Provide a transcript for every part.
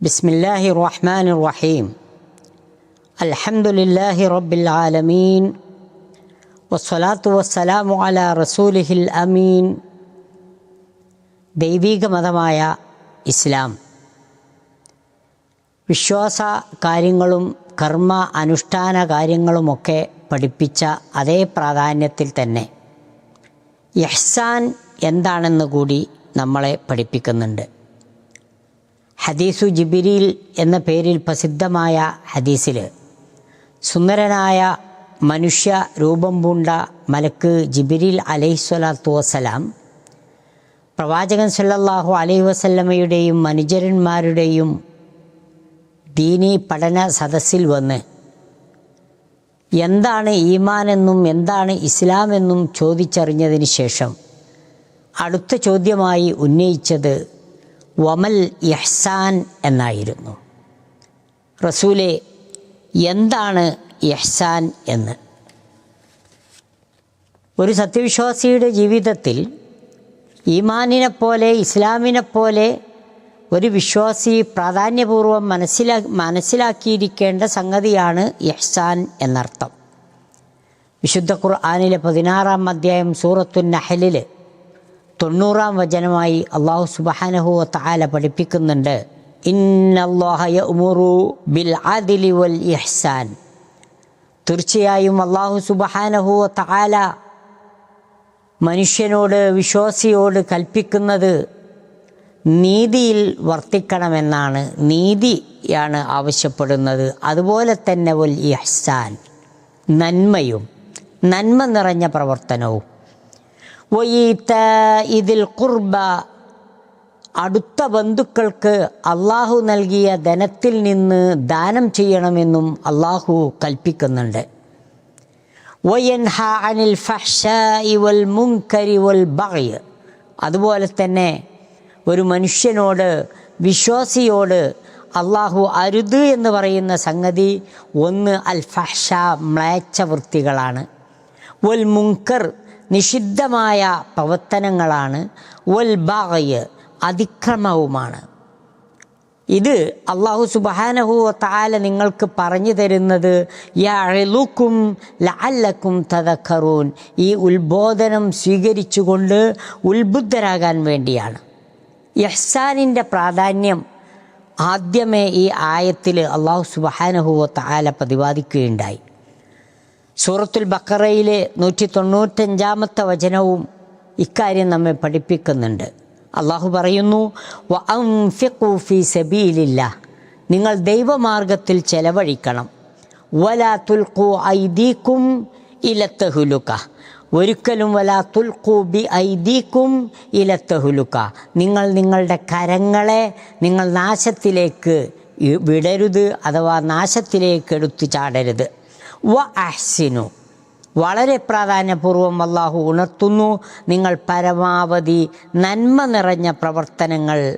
بسم الله الرحمن الرحيم الحمد لله رب العالمين والصلاة والسلام على رسوله الأمين ദൈവീക മതമായ ഇസ്ലാം വിശ്വാസ കാര്യങ്ങളും കർമ്മ അനുഷ്ഠാന കാര്യങ്ങളുമൊക്കെ പഠിപ്പിച്ച അതേ പ്രാധാന്യത്തിൽ തന്നെ യഹ്സാൻ എന്താണെന്ന് കൂടി നമ്മളെ പഠിപ്പിക്കുന്നുണ്ട് ഹദീസു ജിബിരിൽ എന്ന പേരിൽ പ്രസിദ്ധമായ ഹദീസിൽ സുന്ദരനായ മനുഷ്യ രൂപം പൂണ്ട മലക്ക് ജിബിരിൽ അലൈഹിസ്വലാത്തു വസ്സലാം പ്രവാചകൻ സല്ലാഹു അലൈഹി വസല്ലമയുടെയും മനുജരന്മാരുടെയും ദീനി പഠന സദസ്സിൽ വന്ന് എന്താണ് ഈമാൻ എന്നും എന്താണ് ഇസ്ലാം എന്നും ചോദിച്ചറിഞ്ഞതിന് ശേഷം അടുത്ത ചോദ്യമായി ഉന്നയിച്ചത് വമൽ യഹ്സാൻ എന്നായിരുന്നു. റസൂലെ എന്താണ് യഹ്സാൻ എന്ന്? ഒരു സത്യവിശ്വാസിയുടെ ജീവിതത്തിൽ ഈമാനിനെ പോലെ ഇസ്ലാമിനെ പോലെ ഒരു വിശ്വാസി പ്രാധാന്യപൂർവം മനസ്സിലാ മനസ്സിലാക്കിയിരിക്കേണ്ട സംഗതിയാണ് യഹ്സാൻ എന്നർത്ഥം. വിശുദ്ധ ഖുർആാനിലെ പതിനാറാം അധ്യായം സൂറത്തു നഹലിൽ തൊണ്ണൂറാം വചനമായി അള്ളാഹു സുബാനഹു താല പഠിപ്പിക്കുന്നുണ്ട്. ബിൽ വൽ ഇഹ്സാൻ. തീർച്ചയായും അള്ളാഹു സുബഹാനഹു താല മനുഷ്യനോട് വിശ്വാസിയോട് കൽപ്പിക്കുന്നത് നീതിയിൽ വർത്തിക്കണമെന്നാണ്. നീതിയാണ് ആവശ്യപ്പെടുന്നത്. അതുപോലെ തന്നെ വൽ ഇഹ്സാൻ. നന്മയും നന്മ നിറഞ്ഞ പ്രവർത്തനവും. ഇതിൽ കുർബ അടുത്ത ബന്ധുക്കൾക്ക് അള്ളാഹു നൽകിയ ധനത്തിൽ നിന്ന് ദാനം ചെയ്യണമെന്നും അള്ളാഹു കൽപ്പിക്കുന്നുണ്ട്. അനിൽ വൽ മുങ്കരി വൽ അതുപോലെ തന്നെ ഒരു മനുഷ്യനോട് വിശ്വാസിയോട് അള്ളാഹു അരുത് എന്ന് പറയുന്ന സംഗതി ഒന്ന് അൽ ഫഹ്ഷ മ്ലേച്ഛ വൃത്തികളാണ്. വൽ മുങ്കർ നിഷിദ്ധമായ പ്രവർത്തനങ്ങളാണ്. ബാഗയ് അതിക്രമവുമാണ്. ഇത് അള്ളാഹു സുബാനഹു താല നിങ്ങൾക്ക് പറഞ്ഞു തരുന്നത് യാഴലുക്കും ലാലക്കും തതക്കറൂൻ ഈ ഉത്ബോധനം സ്വീകരിച്ചുകൊണ്ട് ഉത്ബുദ്ധരാകാൻ വേണ്ടിയാണ്. യഹ്സാനിന്റെ പ്രാധാന്യം ആദ്യമേ ഈ ആയത്തിൽ അള്ളാഹു സുബാനഹു താല പ്രതിപാദിക്കുകയുണ്ടായി. സൂറത്തുൽ ബക്കറയിലെ നൂറ്റി തൊണ്ണൂറ്റഞ്ചാമത്തെ വചനവും ഇക്കാര്യം നമ്മെ പഠിപ്പിക്കുന്നുണ്ട്. അള്ളാഹു പറയുന്നു ഫി സബീലില്ല നിങ്ങൾ ദൈവമാർഗത്തിൽ ചെലവഴിക്കണം. വലാ തുൽക്കു ഐദീക്കും ഇലത്തഹുലുക്ക ഒരിക്കലും വലാ തുൽക്കു ബി ഐദീക്കും ഇലത്തഹുലുക്ക നിങ്ങൾ നിങ്ങളുടെ കരങ്ങളെ നിങ്ങൾ നാശത്തിലേക്ക് വിടരുത് അഥവാ നാശത്തിലേക്ക് എടുത്തു ചാടരുത്. വ അഹ്സിനു വളരെ പ്രാധാന്യപൂർവം അള്ളാഹു ഉണർത്തുന്നു. നിങ്ങൾ പരമാവധി നന്മ നിറഞ്ഞ പ്രവർത്തനങ്ങൾ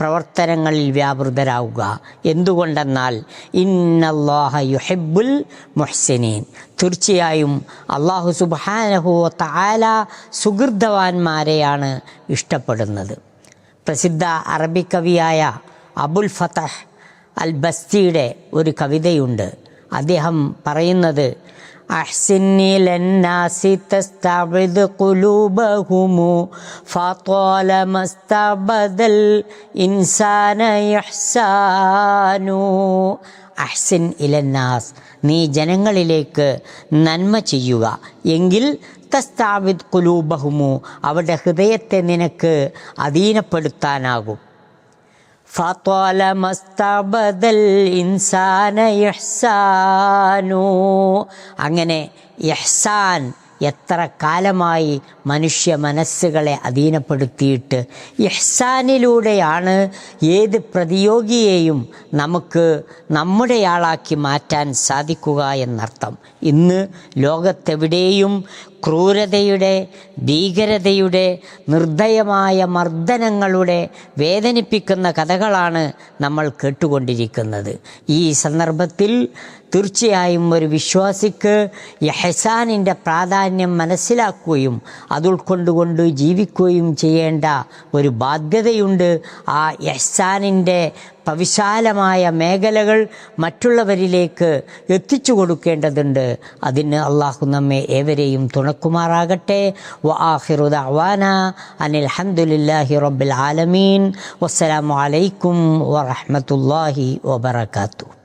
പ്രവർത്തനങ്ങളിൽ വ്യാപൃതരാവുക. എന്തുകൊണ്ടെന്നാൽ ഇന്നല്ലാഹ യുഹെബുൽ മുഹ്സിനീൻ. തീർച്ചയായും അള്ളാഹു സുബാനഹു താല സുഹൃതവാന്മാരെയാണ് ഇഷ്ടപ്പെടുന്നത്. പ്രസിദ്ധ അറബി കവിയായ അബുൽ ഫതഹ് അൽ ബസ്തിയുടെ ഒരു കവിതയുണ്ട്. അദ്ദേഹം പറയുന്നത് അഹ്സിൻ ഇലന്നാസ് നീ ജനങ്ങളിലേക്ക് നന്മ ചെയ്യുക. എങ്കിൽ തസ്താവിദ് കുലൂബഹുമു അവരുടെ ഹൃദയത്തെ നിനക്ക് അധീനപ്പെടുത്താനാകും. അങ്ങനെ യഹ്സാൻ എത്ര കാലമായി മനുഷ്യ മനസ്സുകളെ അധീനപ്പെടുത്തിയിട്ട് യഹ്സാനിലൂടെയാണ് ഏത് പ്രതിയോഗിയെയും നമുക്ക് നമ്മുടെയാളാക്കി മാറ്റാൻ സാധിക്കുക എന്നർത്ഥം. ഇന്ന് ലോകത്തെവിടെയും ക്രൂരതയുടെ ഭീകരതയുടെ നിർദ്ദയമായ മർദ്ദനങ്ങളുടെ വേദനിപ്പിക്കുന്ന കഥകളാണ് നമ്മൾ കേട്ടുകൊണ്ടിരിക്കുന്നത്. ഈ സന്ദർഭത്തിൽ തീർച്ചയായും ഒരു വിശ്വാസിക്ക് യഹസാനിന്റെ പ്രാധാന്യം മനസ്സിലാക്കുകയും അത് ഉൾക്കൊണ്ടുകൊണ്ട് ജീവിക്കുകയും ചെയ്യേണ്ട ഒരു ബാധ്യതയുണ്ട് ആ യഹ്സാനിന്റെ വിശാലമായ മേഖലകൾ മറ്റുള്ളവരിലേക്ക് എത്തിച്ചു കൊടുക്കേണ്ടതുണ്ട്. അതിന് അള്ളാഹു നമ്മെ ഏവരെയും തുണക്കുമാറാകട്ടെ. വ ആഹിറു ദഅവാന അനിൽ ഹംദുലില്ലാഹി റബ്ബിൽ ആലമീൻ. വസ്സലാമു അലൈക്കും വറഹ്മത്തുള്ളാഹി വബറകാതുഹു.